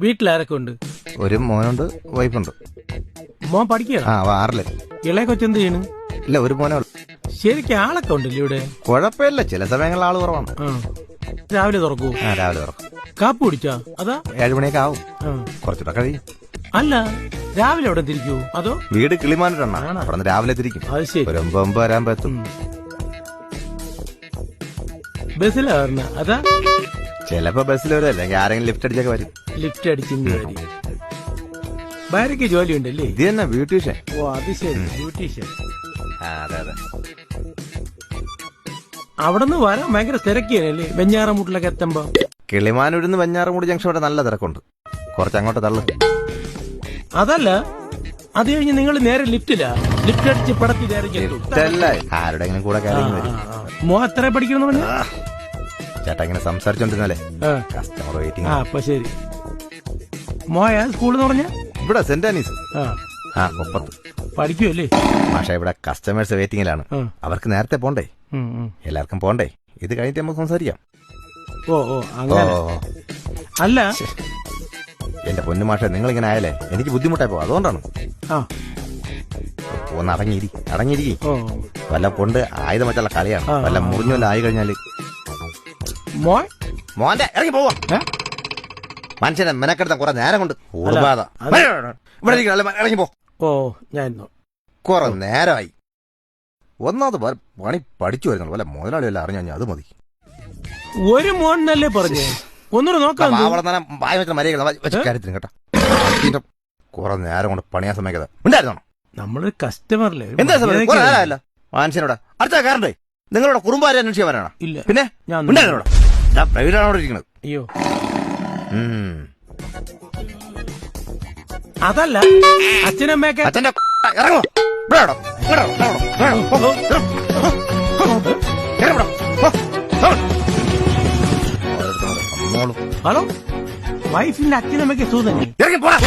വീട്ടിലാരൊക്കെ ഉണ്ട്? ഒരു മോനുണ്ട് വൈഫുണ്ട്. മോൻ പഠിക്കുക ആ ആറിൽ. ഇളയ കൊച്ചെന്ത് ചെയ്യണ്? ഇല്ല ഒരു മോനെ ഉള്ളു. ശരിക്കും ആളൊക്കെ ഉണ്ടല്ലേ ഇവിടെ? കുഴപ്പമില്ല ചില സമയങ്ങളിൽ ആൾ കുറവാണ്. ആ. രാവിലെ തുറക്കൂ? ആ രാവിലെ തുറക്കും. കാപ്പ് കുടിച്ചാ? അതാ? ഏഴ് മണിയൊക്കെ ആവും. ആ. കുറച്ചുകൂടെ കഴിയും. അല്ല രാവിലെ അവിടെ തിരിക്കൂ? അതോ? വീട് കിളിമാനിട്ടാണ് ആണോ? അവിടെ നിന്ന് രാവിലെ തിരിക്കും. അത് ശരി. ഒരു ഒമ്പത് ഒമ്പത് വരാകുമ്പോ എത്തും. ബസ്സിലാ വരണ? അതാ? ചിലപ്പോ ബസ്സിൽ വരും അല്ലെങ്കിൽ ആരെങ്കിലും ലിഫ്റ്റ് അടിച്ചൊക്കെ വരും. ലിഫ്റ്റ് അടിക്കുന്ന കാര്യം ഭാര്യയ്ക്ക് ജോലി ഉണ്ടല്ലേ ഇത് തന്നെ ബ്യൂട്ടീഷ്യൻ. ഓ അത് ശരി. ബ്യൂട്ടീഷ്യൻ. അതെ അതെ. അവിടെ നിന്ന് വരാൻ ഭയങ്കര തിരക്കിയല്ലേ വെഞ്ഞാറമൂട്ടിലൊക്കെ എത്തുമ്പോ. കിളിമാനൂരിന്ന് വെഞ്ഞാറമൂട് ജംഗ്ഷൻ വരെ നല്ല തിരക്കുണ്ട്. കുറച്ച് അങ്ങോട്ട് തള്ളു. അതല്ല അത് കഴിഞ്ഞ് നിങ്ങൾ നേരെ ലിഫ്റ്റിലാ. ലിഫ്റ്റ് അടിച്ച് പടത്തി ആരുടെങ്കിലും കൂടെ. മോ എത്ര പഠിക്കണം ചേട്ടാ ഇങ്ങനെ സംസാരിച്ചോണ്ടിരുന്നാലേ കസ്റ്റമർ വെയിറ്റിംഗ് ആ അപ്പൊ ശരി. മോയ സ്കൂൾ എന്ന് പറഞ്ഞ? ഇവിടെ സെന്റ് ആനീസ്. ആ. ആ കൊപ്പത്ത് പഠിക്കുമല്ലേ പക്ഷേ ഇവിടെ കസ്റ്റമേഴ്സ് വെയിറ്റിംഗിലാണ് ആ. അവർക്ക് നേരത്തെ പോണ്ടേ? ഉം, ഉം. എല്ലാവർക്കും പോണ്ടേ? ഇത് കഴിഞ്ഞിട്ട് നമുക്ക് സംസാരിക്കാം. ഓ ഓ ഓ അങ്ങനെ അല്ല. എന്റെ പൊന്നു മാഷെ നിങ്ങൾ ഇങ്ങനെ ആയാലേ എനിക്ക് ബുദ്ധിമുട്ടായി പോകും അതുകൊണ്ടാണ്. ആ. ഒന്ന് അടങ്ങിയിരി അടങ്ങിയിരിക്കും. ഓ. വല്ല കൊണ്ട് ആയുധം വെച്ചുള്ള കളിയാണ്. ആ, വല്ല മുറിഞ്ഞു വല്ല ആയി കഴിഞ്ഞാൽ. മോൻ? മോന്റെ ഇറങ്ങി പോവാ. ഏ? മനുഷ്യനെ മെനക്കെടുത്ത കുറെ നേരം കൊണ്ട് അത്- ഇവിടെ അല്ല, ഇറങ്ങി പോ. ഓ ഞാൻ. കുറെ നേരമായി. ഒന്നാമത് പണി പഠിച്ചു വരുന്നുള്ളൂ. വല്ല മുതലാളിയല്ല അറിഞ്ഞു ഞാൻ അത് മതി. ഒരു മോണല്ലേ പറഞ്ഞു? ഒന്നുകൂടെ നോക്കാം വായ വെച്ച മര്യാദ വെച്ച കാര്യത്തിന് കേട്ടോ. കുറെ നേരം കൊണ്ട് പണിയാൻ സമയത്ത് ഉണ്ടായിരുന്നോ? നമ്മൾ കസ്റ്റമറിലെ എന്താ സമയം? മനുഷ്യനോട്. അടുത്ത കാരണ്ടേ? നിങ്ങളുടെ കുറുമ്പാരെ അന്വേഷിക്കാൻ വരാനാ ഇല്ല. പിന്നെ? ഞാൻ ഉണ്ടായിരുന്നോടാ ഞാൻ പ്രൈവറ്റാണ് അവിടെ ഇരിക്കുന്നത്. അയ്യോ. അതല്ല. അച്ഛനമ്മയൊക്കെ അച്ഛന്റെ ഇറങ്ങോ ഇവിടെ വാടോ, ഇവിടെ വാടോ, ഇവിടെ വാടോ, ഇവിടെ വാടോ, പോ, പോ, ഇറങ്ങ് ഇവിടെ, പോ, പോ. ഓരോരുത്തരോട് വന്നോളും. ഹലോ? വൈഫിന്റെ അച്ഛനമ്മയ്ക്ക് സൂതനെ ഇറങ്ങി പോടാ.